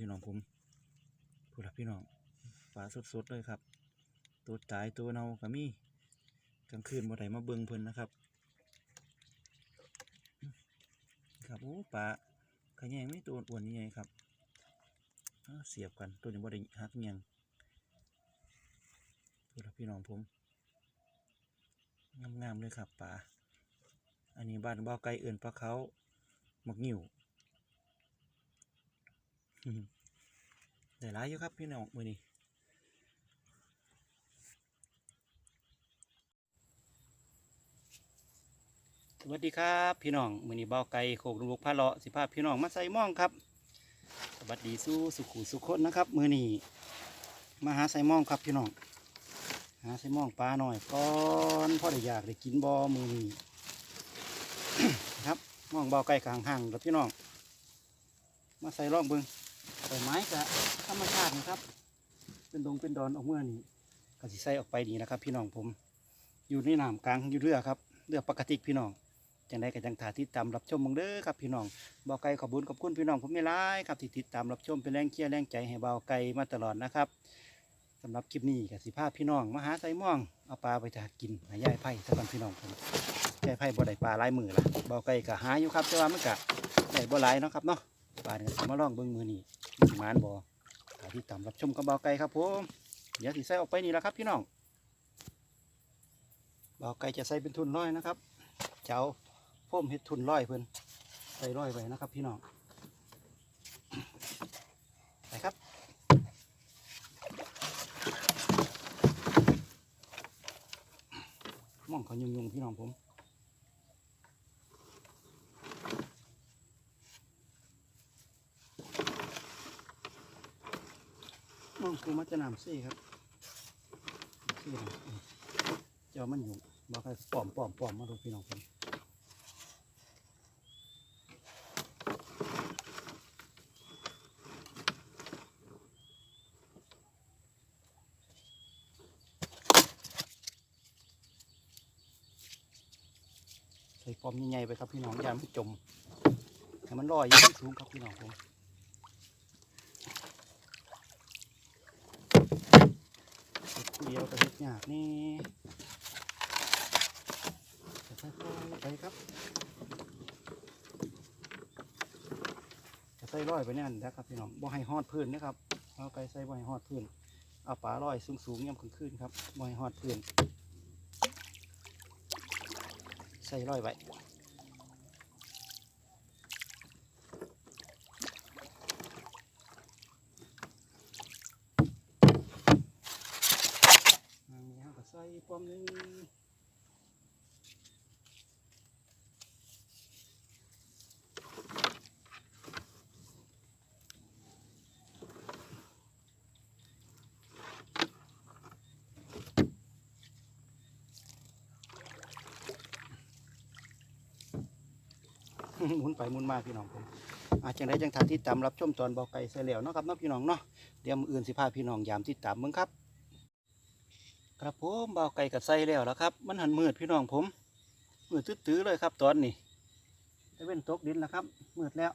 พี่น้องผมพูดละพี่น้องปลาสดๆเลยครับ ตัวตายตัวเน่าก็มีกลางคืนบ่ได้มาเบิ่งเพิ่นนะครับ ครับโอ้ปลาขแยงไม่ตัวอ้วนนี่ไงครับเสียบกันตัวนี้บ่ได้หักเงียงพูดละพี่น้องผมงามๆเลยครับปลาอันนี้บ้านบ่าวไก่เอื่นปลาเขาหมักงิ่ว ได้หลายอยู่ครับพี่น้องมือนี้สวัสดีครับพี่น้องมือนี้เบาไก่โขกลุงลูกพาเลาะสิพาพพี่น้องมาใส่ม่องครับ สวัสดีสู้สุขุสุขคนนะครับ มือนี้มาหาใส่ม่องครับพี่น้องหาใส่ม่องปลาหน่อยก่อนพ่อได้อยากได้กินบอมือนี้ครับม่องเบาไก่กลางห่างแล้วพี่น้อง มาใส่ร่องเบิง ใบไม้กับธรรมชาตินะครับ เป็นดงเป็นดอนออกเมื่อนี้กสิใส่ออกไปนี่นะครับ พี่น้องผม อยู่ในน้ำกลางอยู่เรือครับเรือปกติพี่น้องจังได้กับจังถาที่ตามรับชมเบังเด้อครับพี่น้องเบาไก่ขอบุญขอบคุณพี่น้องผมไม่ร้ายครับที่ติดตามรับชมเป็นแรงเชียร์แรงใจให้เบาไก่มาตลอดนะครับสำหรับคลิปนี้กับสิภาพพี่น้องมาหาใส่ม่วงเอาปลาไปจะกินหายายไผ่สักวันพี่น้องผมยายไผ่บ่ได้ปลาลายมือละเบาไก่ก็หาอยู่ครับแต่ว่ามันก็ได้บ่หลายเนาะครับเนาะ ปลาเนี่ยมาลองเบิ้งมือนี่มันมานบ่ถ่ายที่ตามรับชมกับเบาไก่ครับผมเดี๋ยวสิใส่ออกไปนี่แหละครับพี่น้องเบาไก่จะใส่เป็นทุนร้อยนะครับเจ้าพ่มเฮ็ดทุนร้อยเพิ่อนใส่ร้อยไว้นะครับ พี่น้องไปครับมองเขายุงๆพี่น้องผม มองคือมัจะนำซี่ครับซี่นะมเจ้ามันอยู่บอกให้ปลอมปอมปอมมาดูพี่น้องผมใส่ปลอมใหญ่ๆไปครับพี่น้องอย่ามันจมให้มันลอยอยิ่งสูงครับพี่น้องผม เดียวกระเฮ็ดยากนี่จะค่อยๆไปครับจะใส่ร้อยไปนี่ยนะครับพี่น้องบ่ให้ฮอดพื้นนะครับเอาไปใส่บ่ให้ฮอดพื้นเอาปลาร้อยสูงๆย่ำขึ้นๆครับบ่ให้ฮอดพื้นใส่ร้อยไว้อันนี้เราก็ใส่ปอมหนึง หมุนไปหมุนมาพี่น้องผมอาจจะได้จังทานที่ตามรับชมตอนเบาไก่ใส่แล้วเนาะครับเนาะพี่น้องเนาะเดี๋ยวมืออื่นสิพาพี่น้องยามที่ตามเบิ่งครับครับผมเบาไก่กับใส่แล้วแล้วครับ มันหันมืดพี่น้องผมมืดตื้อๆเลยครับตอนนี้ตะเว้นตกดินแล้วครับมืดแล้ว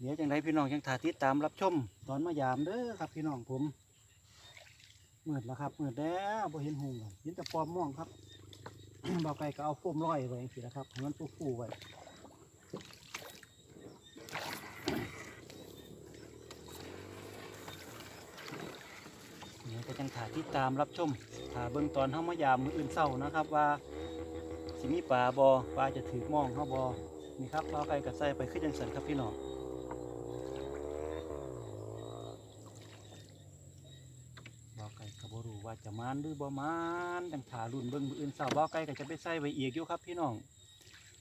เดี๋ยวจังไดพี่น้องจังทาที่ตามรับชม ตอนมายามเด้อครับพี่น้องผมมืดแล้วครับมืดแล้วบ่เห็นหงส์เห็นแต่ปอมม่วงครับ เบาไก่ก็เอาโฟมร้อยไว้สินะครับให้มันฟูๆไว้เนี่ยก็จังถ่ายที่ตามรับชมถ่าเบื้องตอนเข้ามายามมืออื่นเศร้านะครับว่าสิมีปลาบอปลาจะถือมองเข้าบอนี่ครับเราไก่กับใส่ไปขึ้นยังสันครับพี่น้องบ่าวไก่กับบรู ว่าจะมานหรือบ่มานจังถารุ่นเบื้องมืออื่นเศร้าบ่ไก่ก็จะไปใส่ไว้อีกอยู่ครับพี่น้อง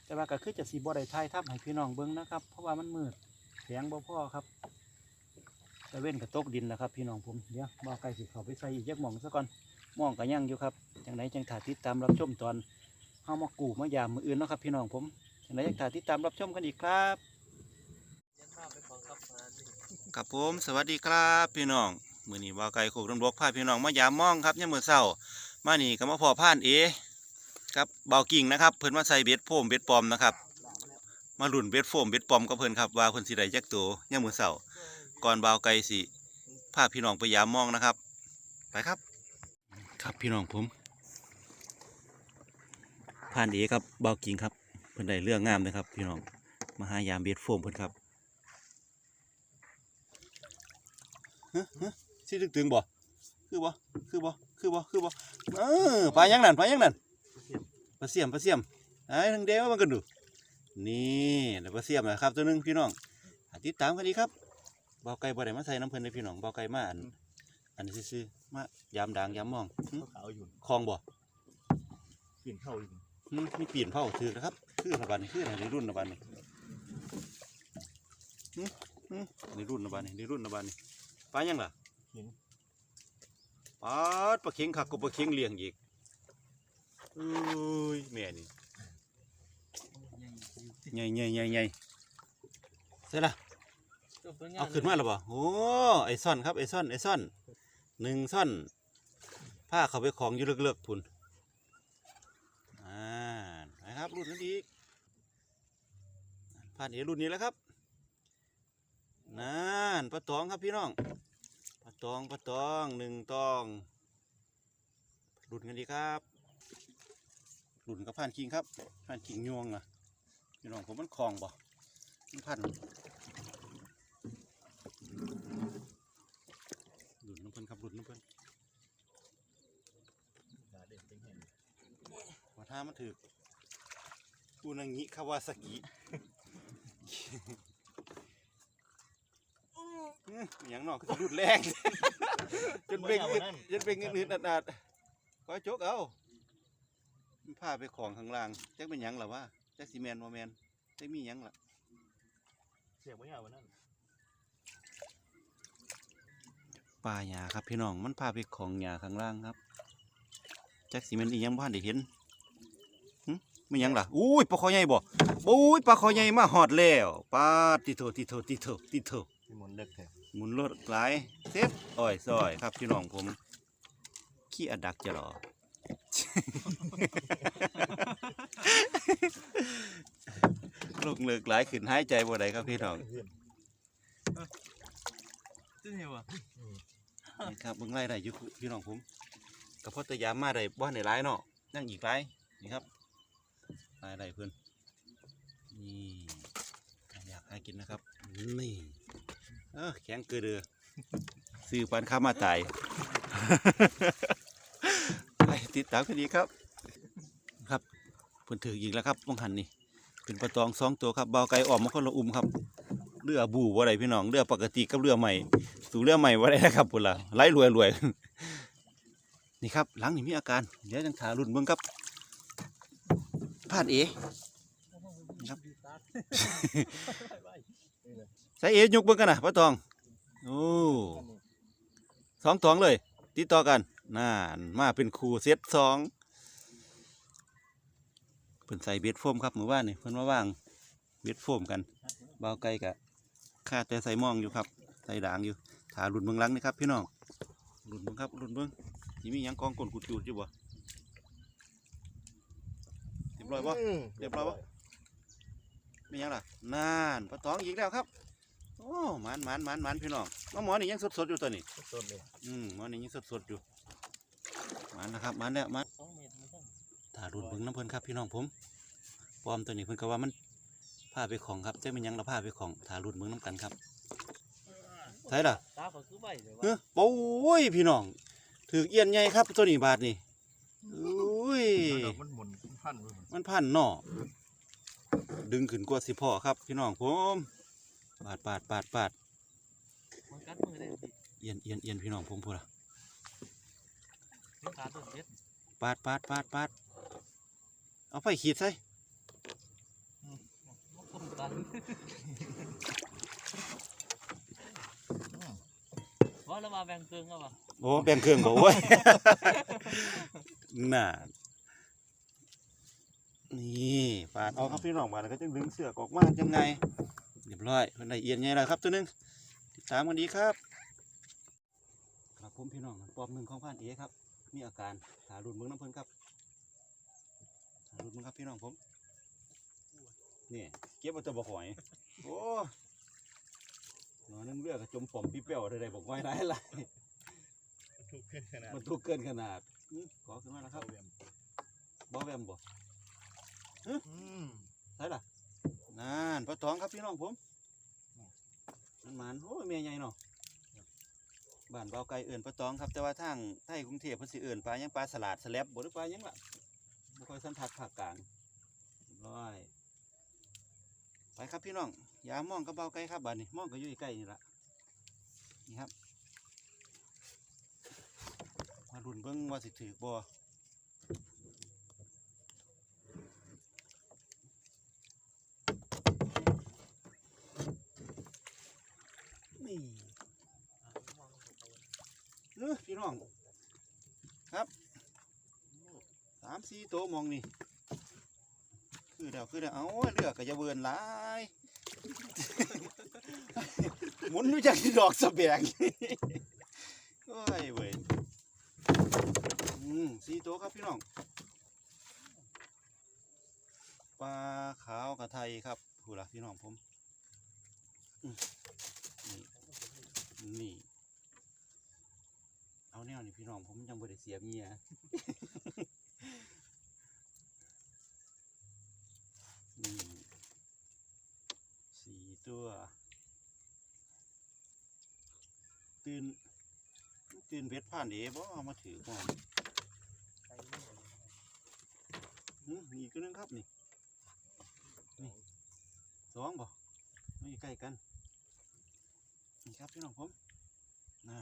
แต่ว่าก็คือจะสีบ่ได้ทายทับให้พี่น้องเบิ้งนะครับ เพราะว่ามันมืดแสงบ่พอครับตะเว้นกับตกดินแล้วครับ พี่น้องผมเดี๋ยวบ่ไก่สิเขาไปใส่อีกแยกหม่องซะก่อนหมองก็ยังอยู่ครับจังไหนจังถาติดตามรับชมตอนเฮามากู่มายามมืออื่นนะครับ พี่น้องผมจังไหนจังถาติดตามรับชมกันอีกครับกับผมสวัสดีครับพี่น้อง มือนี้บ่าวไก่โคกดำบกพาพี่น้องมายามมองครับยามมื้อเช้ามานี่ก็มาพอผ่านเอครับเบาวกิ่งนะครับ เพิ่นมาใส่เบ็ดโฟมเบ็ดปลอมนะครับ มาลุ่นเบ็ดโฟมเบ็ดปลอมกับเพิ่นครับว่าเพิ่นสิได้จักตัวยามมื้อเช้าก่อนบ่าวไก่สิพาพี่น้องไปยามมองนะครับ ไปครับ ครับพี่น้องผมผ่านเอครับบ่าวกิ่งครับเพิ่นได้เรื่องงามเลยครับ พี่น้องมาหายามเบ็ดโฟมเพิ่นครับฮะฮะ สิตึงๆบ่คือบ่คือบ่คือบ่คือบ่เออปลายังนั่นปลายังนั่นปลาเสียมปลาเสียมไอ้ทั้งเดียวมันกันดูนี่เดี๋ยวปลาเสียมนะครับตัวหนึงพี่น้องอะติดตามกันดีครับเบาไก่บ่ได้มาใส่น้ำเพิ่นเลยพี่น้องเบาไก่มาอันอันนี้ซื่อๆมายามด่างยามมองหึขาวอยู่คลองบ่กลิ่นเข้าอยู่หึมีปีนเผาถือนะครับคือระบาดนี่คือในรุ่นระบาดนี่หึหึในรุ่นระบาดนี่ในรุ่นระบาดนี่ปลายังล่ะ เห็นปลาดปลาเข็งขักกับปลาเข็งเลี้ยงอีกเอ้ยแม่นี่ใหญ่ใหญ่ใหญ่ใหญ่เสร็จละเอาขึ้นมาแล้วบ่โอ้ไอซ่อนครับไอซ่อนไอซ่อนหนึ่งซ่อนผ้าเขาไปของอยู่เลือกๆพุ่นอ่านะครับรุ่นนั้นอีกผ่านเอรุ่นนี้แล้วครับนั่นปลาตองครับพี่น้องปลา ตองปลาตองหนึ่งตองรุ่นกันดีครับรุ่นกับผ่านคิงครับผ่านคิงยวงอะพี่น้องผมมันคลองบ่มันพันหลุดน้ำเพิ่นครับหลุดน้ำเพิ่นห็นว่าถ้ามันถืออุนางิคาวาซากิ อื้ออหย่างนอกก็รุดแรง จนเบ่งอึดจนเบ่งอึดๆอัดๆก็จกเอามันพาไปของข้างล่างจักเป็นหยังล่ะวะจักซีแมนโมแมนจักมีหยังล่ะเสียงไม่ยาววันนั้นป่าหญ้าครับพี่น้องมันพาไปของหญ้าข้างล่างครับจักซีแมนอีหยังบ้านได้เห็นหึไม่หยังล่ะอุ้ยปลาคอใหญ่บ่อุ้ยปลาคอใหญ่มาหอดแล้วปลาติโถติโถติโถติโถ มีมนต์เล็กแท้หมุนรถหลายเซฟอ้อยซอยครับพี่น้องผม ขี้อดักจะหรอ ลูกเลิกหลายขึ้นหายใจบ่ได้ครับพี่น้องเพื่อนซึ่งเห็นว่านี่ครับเบิ่งไล่ได้อยู่พี่น้องผมกับพ่อตะยามมาได้บ้านในร้ายเนาะนั่งอีกไรนี่ครับไล่ได้เพื่อนนี่อยากให้กินนะครับนี่ เออแข็งเกลือเดือซื้อปันข้ามาตายไปติดตามกันดีครับ ครับเพิ่นถืออีกแล้วครับมองหันนี่เป็นปลาตองสองตัวครับเบาไก่ออกมาคนละอุ้มครับเรือบูว่าไรพี่น้องเรือปกติกับเรือใหม่สู่เรือใหม่ว่าได้นะครับพุ่นละไล่รวยรวยนี่ครับหลังนี่มีอาการเดี๋ยวจังถารุ่นเบิ่งครับพลาดเอครับ ใส่เอยุกเบิ่งกันนะป้าตองโอ้สองตองเลย ติดต่อกันน่ามาเป็นครูเซตสองเพิ่นใส่เบ็ดโฟมครับเมื่อวานนี่เพิ่นมาว่างเบ็ดโฟมกันเบาไกลกะค่าแต่ใส่มองอยู่ครับ ใส่ด่างอยู่ถารุ่นเบิ่งลังนี่ครับพี่น้องรุ่นเบิ่งครับรุ่นเบิ่งสิมียังกองกลนกุดจูดอยู่บ่เรียบร้อยบ่เรียบร้อยปะมียังล่ะน่านปลาตองอีกแล้วครับ โอ้หมันหมันหมันหมันพี่น้องมาหมอนี่ยังสดสดๆอยู่ตัวนี้ต้นเลยอืมหมอนี่ยังสดสดๆอยู่หมันนะครับหมันแล้วหมันสองเมตรไม่ต้องถ้ารุ่นเบิ่งน้ำเพิ่นครับพี่น้องผมปลอมตัวนี้เพิ่นก็ว่ามันพาไปของครับเจ้าเป็นหยังเราพาไปของถ้ารุ่นเบิ่งน้ำกันครับใช่ล่ะตาเขาคือใบเดี๋ยวว่าเฮ้ยโอ้ยพี่น้องถือเอียนใหญ่ครับตัวนี้บาทนี่อุ้ย มันหมุนพันเลยมันพันเนาะดึงขึ้นกว่าสิพ่อครับ พี่น้องผม ปาดปาดปาดปาดมันกัดมือได้ดิเอียนเอียนเอียนพี่น้องผมพูดละนี่ขาตัวเด็ดปาดปาดปาดปาดเอาไฟขีดใส่มันคมกันว่าแล้วมาแบ่งเกิงก็ปะโอ้แบ่งเครื่องบอกว่าน่านี่ปาดเอาครับพี่น้องปาดแล้วก็จะดึงเสือกออกมาจังไงเรียบร้อยเพิ่นได้เอียนใหญ่แล้วครับตัวหนึงติดตามกันดีครับ ครับผมพี่น้องปอบหนึ่งของพันเอครับมีอาการถารุนเมืองน้ำเพิ่นครับถารุนเมืองครับพี่น้องผมนี่เก็บมาตัวบ่หอยโอ้หนอนนึงเรือก็จมปอมพี่เปี้ยวได้ๆบอกไว้หลายหลายถูกขึ้นขนาดมันทุกข์เกินขนาดอื้อขอขึ้นมาแล้วครับเวียมบ่แวมบ่อืมใช่ล่ะนั่นปลาตองครับพี่น้องผม มันหมันโอ้ยเมียใหญ่เนาะบ้านเบาไก่เอื่นปลาตองครับแต่ว่าทางไทยกรุงเทพเพิ่นสิเอื่นปลายังปลาสลัดสแลบบ่หรือปลายังล่ะบ่ค่อยสันทัดภาคกลางร้อยไปครับพี่น้องอย่ามองกับเบาไก่ครับบ้านนี้มองก็อยู่ใกล้นี่ล่ะนี่ครับ มาลุ้นเบิ่งว่าสิถือบ่นี่ เอพี่น้อง ครับสามสี่โตวมองนี่ คือเดี๋ยวคือเดี๋ยวเอาเลือกก็จะเวินหลายหมุนรู้จักดอกสะแบงโอ้ยเว้ยอืมสี่โตวครับพี่น้อง ปลาขาวกับไทยครับผู้ละพี่น้องผม นี่ นี่ แนวนี่พี่น้องผมยังบ่ได้เสียเมียนี่สี่ตัว ตื่น ตื่นเบ็ดผ่านเอ๋บ่เอามาถือก่อนหืมมีอีกตัวหนึงครับนี่ นี่สองบ่ไม่ใกล้กัน นี่ครับพี่น้องผมนะ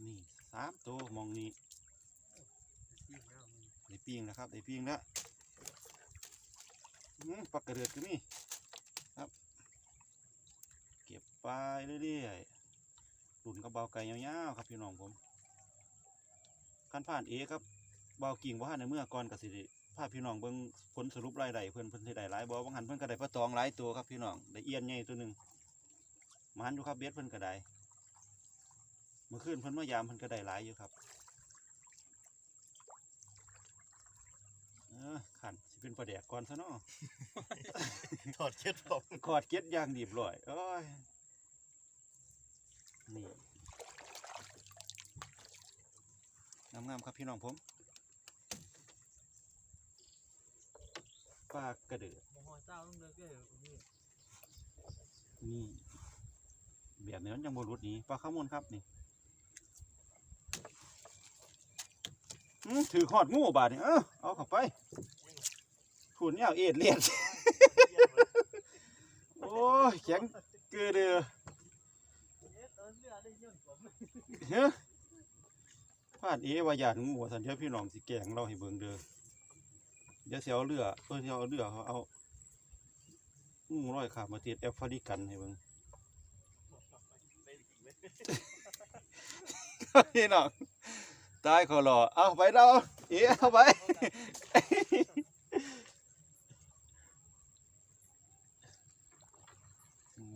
นี่ สามตัวมองนี่ได้ปิ้งแล้วครับได้ปิ้งแล้วอืมปลากระเดือดก็มีครับ เก็บไปเรื่อยๆลุ่นกับเบาไก่ยาวๆครับพี่น้องผมขั้นผ่านเอครับเบากิ่งบ่ทันในเมื่อก่อนกับสิริพาพี่น้องเบิ่งผลสรุปรายได้เพิ่นเพิ่นได้หลายบ่บางหันเพิ่นก็ได้ปลาตองหลายตัวครับพี่น้องได้เอียนใหญ่ตัวหนึ่งหมันอยู่ครับเบ็ดเพิ่นก็ได้ เมื่อคืนเพิ่นมายามเพิ่นก็ได้หลายอยู่ครับ เออขันสิเป็นประแดกก่อนซะเนาะถอดเช็ดผมขอดเก็ดอย่างดีบร้อยโอ้ยนี่งามๆครับพี่น้องผมปลากระเดือบ่ฮอดเจ้าต้องเลิกเด้อตรงนี้นี่แบบนี้มันยังบรุษนี้ปลาข้าวมูลครับนี่อื้อ ถือขอดงูบาดนี่เออเอาเข้าไปขุนเนี่ยเอ็ดเลียดโอ้ยแข็งเกลือเดือเฮ้ยพลาดเอวายาดงูสันเดียวพี่น้องสิแกลงเราให้เบิ่งเด้อเดี๋ยวสิเอาเรือเออสิเอาเรือเขาเอางูร้อยขามาติดแอฟริกันให้เบิ่งพี่น้อง ตายขอรอเอาไปเราเอ๋เอาไป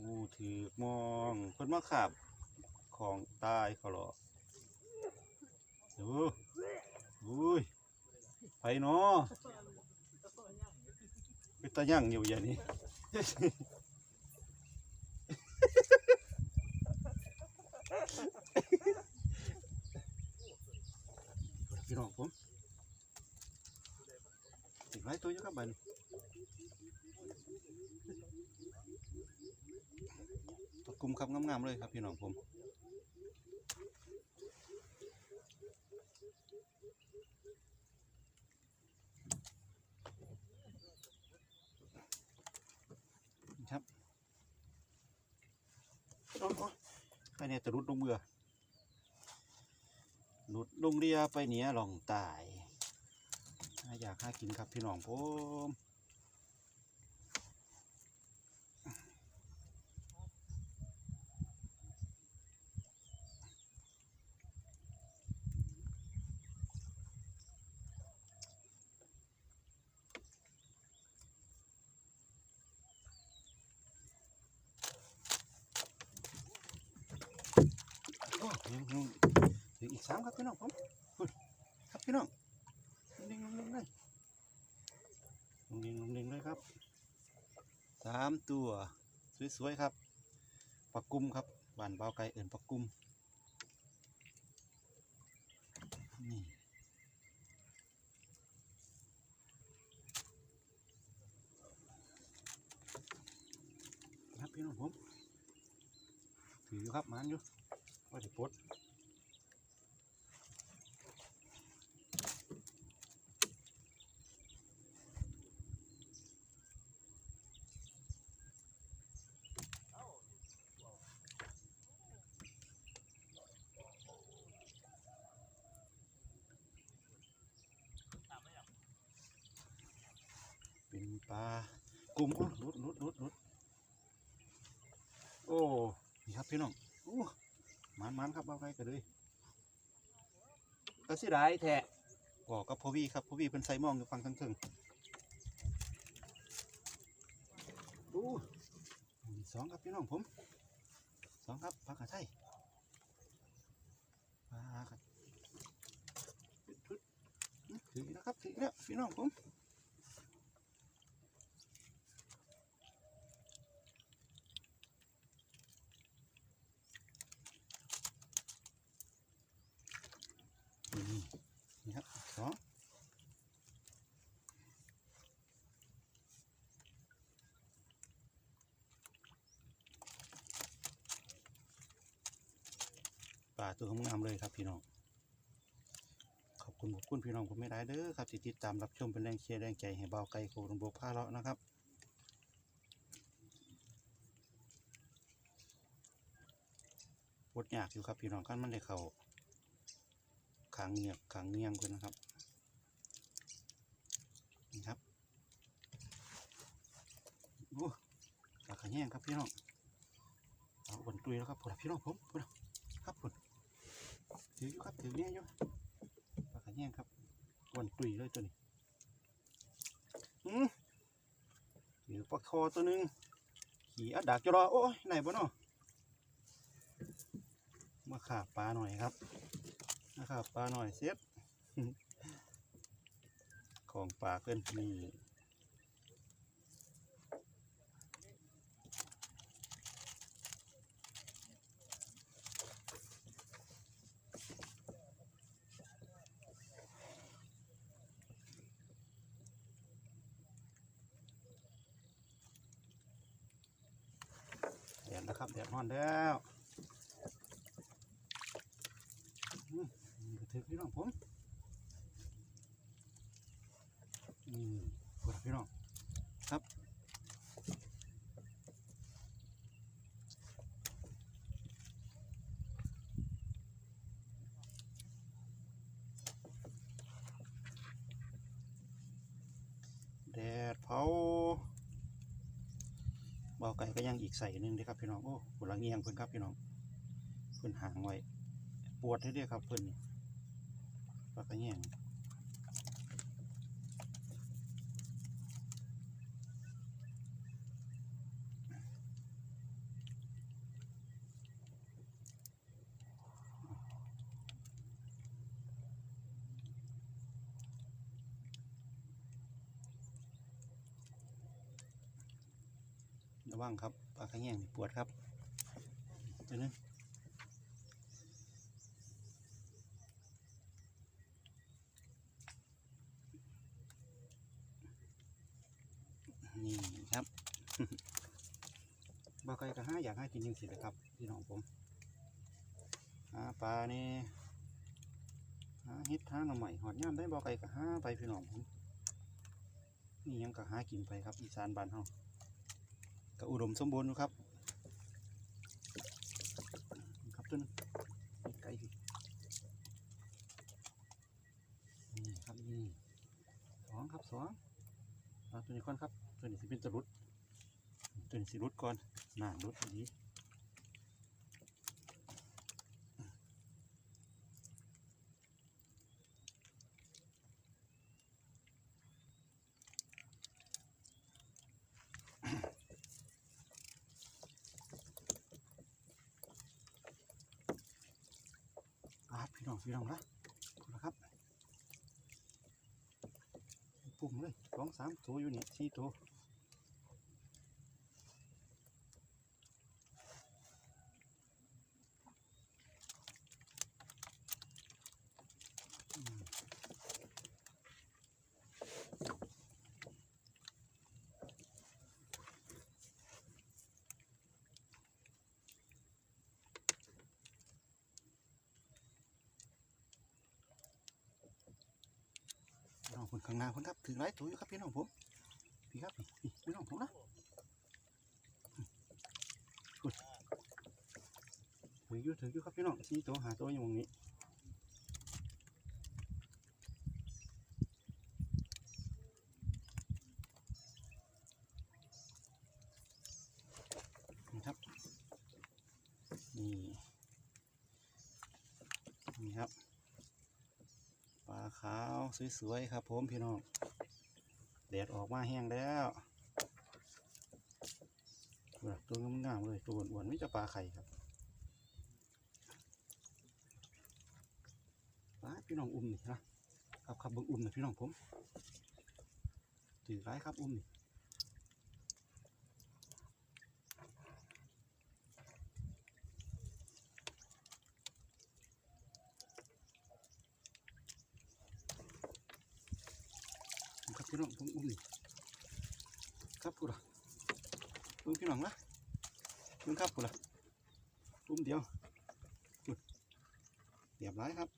งูถือมองเพิ่นมาขับของตายขาหรอดูอุ้ยไปเนาะไปตาย่างอยู่อย่างนี้ พี่น้องผมอีกหลายตัวอยู่ครับบันตะกุมครับงามๆเลยครับพี่น้องผมครับโอ้อ้ใครเนี่ยจะรุดลงเบื่อ หลุดลงเรียไปเหนียลองตาย อยากหากินครับพี่น้องผมโอ้ยังยังเหลืออีกสามครับพี่น้ องผมครับพี่น้องลงเด้งลงเด้งเลยลงเด้งลงเด้งเลยครับสามตัวสวยๆครับปลากุมครับบ้านเบาไก่เอิ่นปลากุมนี่ครับพี่น้องผมถืออยู่ครับมันอยู่ว่าจะปลด เป็นปลากลุ่มอ๋อรุดรุดรุดรุดโอ้ นี่ครับพี่น้อง โอ้มันมัน ครับเอาไปกันเลยก็สิได้แทะบอกกับพ่อวี่ครับพ่อวี่เป็นไซมองอยู่ฟังทั้งถึงดูสองครับพี่น้องผมสองครับพักกระไทยปลาครับปึ๊ดปึ๊ดถืออีกแล้วครับถืออีกแล้วพี่น้องผม นี่นี่ครับสองปลาตัวงามๆเลยครับพี่น้อง ขอบคุณขอบคุณ พี่น้องผมไม่ได้เด้อครับที่ติดตามรับชมเป็นแรงเชียร์แรงใจให้เบาไก่โคลงโบกผ้าเลาะนะครับวดยากอยู่ครับพี่น้องกันมันได้เขาขางเงียบขางเงียงคนนะครับนี่ครับโอ้ปลาขะแยงครับพี่น้องเอาบนตุยแล้วครับผุดพี่น้องผมผุดครับผุดถืออยู่ครับถือเนี่ยอยู่ปลาขะแยงครับ บนตุยเลยตัวนี้อืมถือปลาคอตัวหนึงขี่อัดดักจะรอโอ้ยไหนบ่เนาะมาขาบปลาหน่อยครับมาขาบปลาหน่อยเซฟของปลาเกินนี่แดดแล้วครับแดดร้อนแล้วอืมนี่ก็ ถือพี่น้องผมอืมพูดพี่น้องครับแดดเผาเบาไก่ก็ยังอีกใส่หนึ่งเด้อครับพี่น้องโอ้หัวละเงียงเพิ่นครับพี่น้องเพิ่นหางไว้ปวดให้เด้อครับเพิ่นนี่ กระแยงระวังครับปลาขะแยงนี่ปวดครับตัวนึงนี่ครับ บ่าไก่ก็ห้ากให้กินยังสิเลยครับพี่น้องผมหาปลานี่หาเฮ็ดหาหน่อใหม่หอดย่ามได้บ่าไก่ก็ห้าไปพี่น้องผมนี่ยังก็หากินไปครับอีสานบ้านเฮาก็อุดมสมบูรณ์ครับครับต้นงไก่นี่ครับนี่สองครับสองตัวนี้ก่อนครับตัวนี้สิเป็นตัวรุด ตัวนี้สิรุดก่อนหน้ารุดดีครับพี่น้องพี่น้องนะนะครับปุ่มเลยสองสามตัวอยู่นี่สี่ตัว คนข้างหน้าคนครับถือหลายตัวอยู่ครับพี่น้องผมพี่ครับพี่น้องผมนะอุ๊ยถืออยู่ถืออยู่ครับพี่น้องสี่ตัวหาตัวอยู่ตรงนี้ครับนี่นี่ครับ ปลาขาว สวยๆครับผมพี่น้องแดดออกมาแห้งแล้วตัวงามๆเลยตัวอ้วนๆไม่จะปลาไข่ครับปลาพี่น้องอุ้มนี่นะครับครับเบิ้งอุ้มนะพี่น้องผมถือร้ายครับอุ้มนี่ครับพี่น้องผมอุ้มนี่ครับพูดละเบิ้ง พี่น้องนะเบิ้งครับกูละอุ้มเดียวพูดเรียบร้อยครับ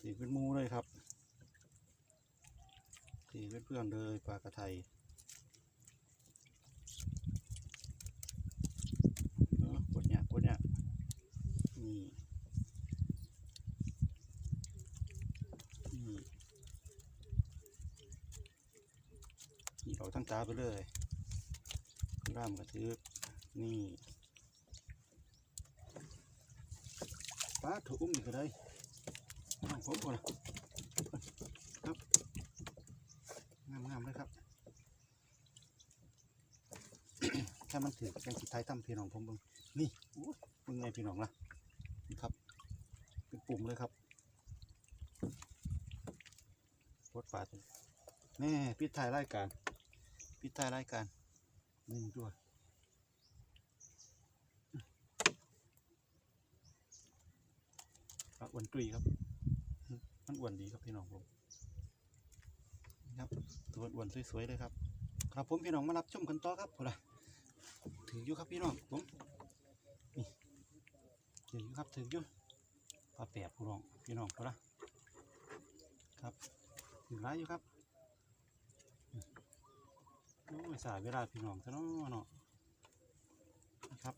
ตีเป็นมูเลยครับตีเป็นเพื่อนเลยปลากระไทยเออกดเนี่ยกดเนี่ยนี่ นี่นี่เราตั้งตา ไปเลยร่ามกระทึกนี่ป้าถูกอุ้มอีกเลยน้องผมก่อนครับงามงามๆเลยครับถ้ามันถือแกงสิไทยตั้มพี่น้องผมบิ่งนี่อู้เบิ่งไงพี่น้องล่ะนี่ครับเป็นปุ่มเลยครับปดปาดแนี่ปิดท้ายรายการ ปิดท้ายรายการหนึ่งตัวอ้วนตุยครับมันอ้วนดีครับพี่น้องผมนะครับตัวอ้วนสวยๆเลยครับ ครับผมพี่น้องมารับชมกันต่อครับพอละถืออยู่ครับพี่น้องผมนี่ถืออยู่ครับถืออยู่ปลาแปดพี่น้องพี่น้องพอละครับถึงร้ายอยู่ครับ โอ้ยสายเวลาพี่น้องซะเนาะเนาะนะครับ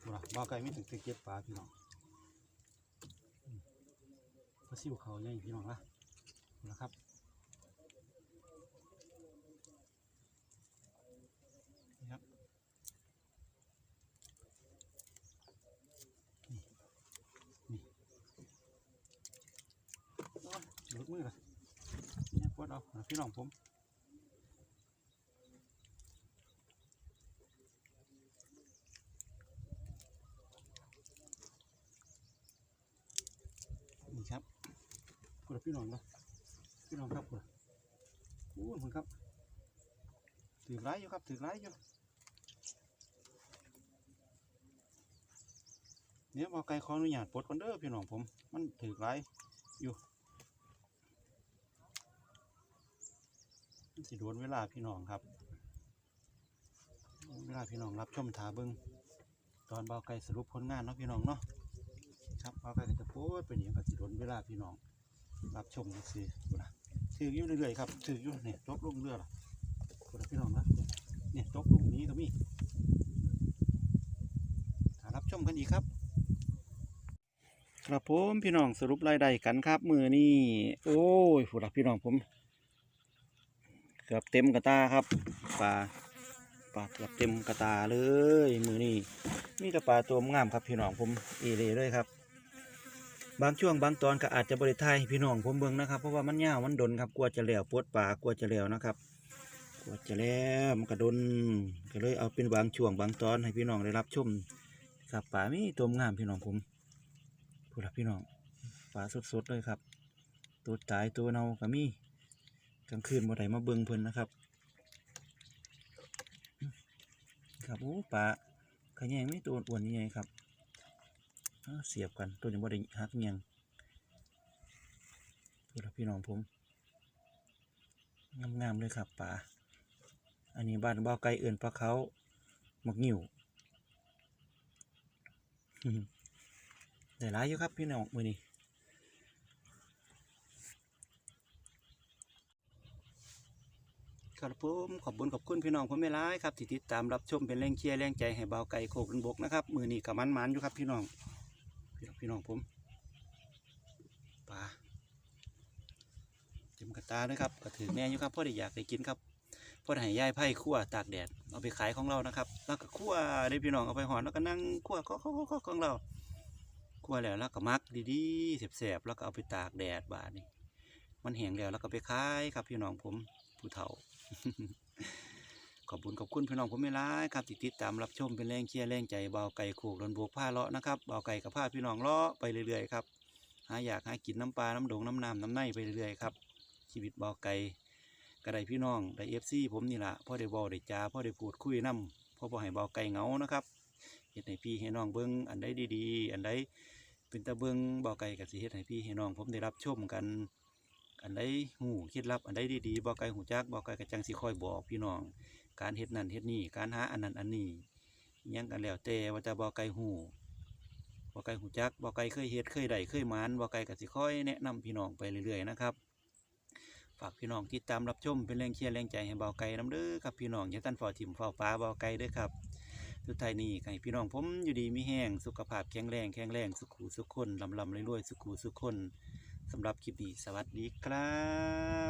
ดูละบ่าวไก่ไม่ถึงตะเก็บปลาพี่น้องอืมปลาซิวเขาใหญ่พี่น้องละดูละครับนี่ครับนี่นี่โอ้ยหลุดมือละเนี่ยปวดเอาพี่น้องผมนี่ครับปวดพี่น้องเนาะพี่น้องครับปวดอู้เหมือน ครับถือไรอยู่ครับถือไรอยู่เนี่ยบอกไก่ขออนุญาตปลดก่อนเด้อพี่น้องผม มันถือไรอยู่มันสิโดนเวลาพี่น้องครับ เวลาพี่น้องรับชมถาเบิงตอนเบาไก่สรุปผลงานเนาะพี่น้องเนาะครับเบาไก่จะโพสต์เป็นอย่างกับสิโดนเวลาพี่น้องรับชมสิดูนะ ถืออยู่เรื่อยๆครับถืออยู่เนี่ยตกลงเรือล่ะดูนพี่น้องนะเนี่ยตกลงนี้ก็มีถ้ารับชมกันอีกครับ ครับผมพี่น้องสรุปรายได้กันครับ มือนี่โอ้ยผู้รักพี่น้องผมเกือบเต็มกระตาครับปลาปลาเกือบเต็มกระตาเลย มือนี้มีแต่ปลาตัวงามครับพี่น้องผมเอเลยเลยครับ บางช่วงบางตอนก็อาจจะบริทายพี่น้องผมเบิ่งนะครับ เพราะว่ามันยาวมันดนครับกลัวจะแล้วปวดปากลัวจะแล้วนะครับกลัวจะแล้วมันกระดนก็เลยเอาเป็นบางช่วงบางตอนให้พี่น้องได้รับชมครับปลามีตัวงามพี่น้องผมพูดละพี่น้องปลาสดๆเลยครับ ตัวตายตัวเน่าก็มีกลางคืนบ่ได้มาเบิ่งเพิ่นนะครับ ครับโอ้ปลาขะแยงไม่ตัวอ้วนนี่ไงครับ เสียบกันตัวนี้บ่ได้หักยังดูแลพี่น้องผมงามๆเลยครับป่าอันนี้บ้านบ่าวไก่เอื่นปลาเขาหมกหิวได้ร้ายอยู่ครับพี่น้องมือนี้ครับผมขอบคุณขอบคุณพี่น้องผมไม่ร้ายครับที่ติดตามรับชมเป็นแรงเชียร์แรงใจให้บ่าไก่โคกบนบกนะครับมือนี้กับมันมันอยู่ครับพี่น้อง พี่น้องพี่น้องผมปลาจิ้มกระตาด้วยครับกระถือแน่อยู่ครับพ่อได้อยากได้กินครับพ่อได้ให้ย่ายไผ่คั่วตากแดดเอาไปขายของเรานะครับแล้วก็คั่วได้พี่น้องเอาไปห่อแล้วก็นั่งคั่วก็ของเราคั่วแล้วแล้วก็มักดีๆแสบๆแล้วก็เอาไปตากแดดบาดนี้มันแห้งแล้วแล้วก็ไปขายครับพี่น้องผมผู้เฒ่า ขอบคุณขอบคุณพี่น้องผมไม่ร้ายครับที่ติดตามรับชมเป็นแรงเชียร์แรงใจเบาไก่โขกดนบวกผ้าเลาะนะครับเบาไก่กับผ้าพี่น้องเลาะไปเรื่อยๆครับหาอยากหากินน้ำปลาน้ำดงน้ำน้ำน้ำในไปเรื่อยๆครับชีวิตเบาไก่กระไดพี่น้องได้เอฟซีผมนี่แหละพ่อได้บอได้จาพ่อได้พูดคุยน้ำพ่อบ่ให้เบาไก่เงานะครับเฮ็ดให้พี่ให้น้องเบิ้งอันใดดีๆ อันใดเป็นตะเบิ้งเบาไก่กับสิเฮ็ดให้พี่ให้น้องผมได้รับชมกันอันใดหูเคล็ดลับอันใดดีๆบอกไก่หูจักเบอกไก่กระจังสิคอยบอกพี่น้อง การเฮ็ดนั่นเฮ็ดนี่การหาอันนั้นอันนี้ยังกันแล้วแต่ว่าจะบอไก่หูบอไก่หูจักบอไก่เคยเฮ็ดเคยได้เคยมานบอกไก่กสิคอยแนะนำพี่น้องไปเรื่อยๆนะครับฝากพี่น้องติดตามรับชมเป็นแรงเชียร์แรงใจให้เบาไก่น้ำเด้อครับพี่น้องอย่าตันฝ่อถิ่มฝ่อฟ้าเบาไก่เด้อครับสุดท้ายนี้ให้พี่น้องผมอยู่ดีมีแห้งสุขภาพแข็งแรงแข็งแรงสุขุสุขคนลำลำรวยๆสุขุสุขคนสำหรับคลิปนี้สวัสดีครั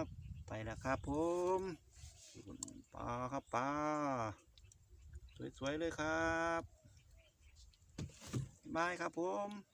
บ ไปแล้วครับผม ปลาครับปลาสวยๆเลยครับบ๊ายบายครับผม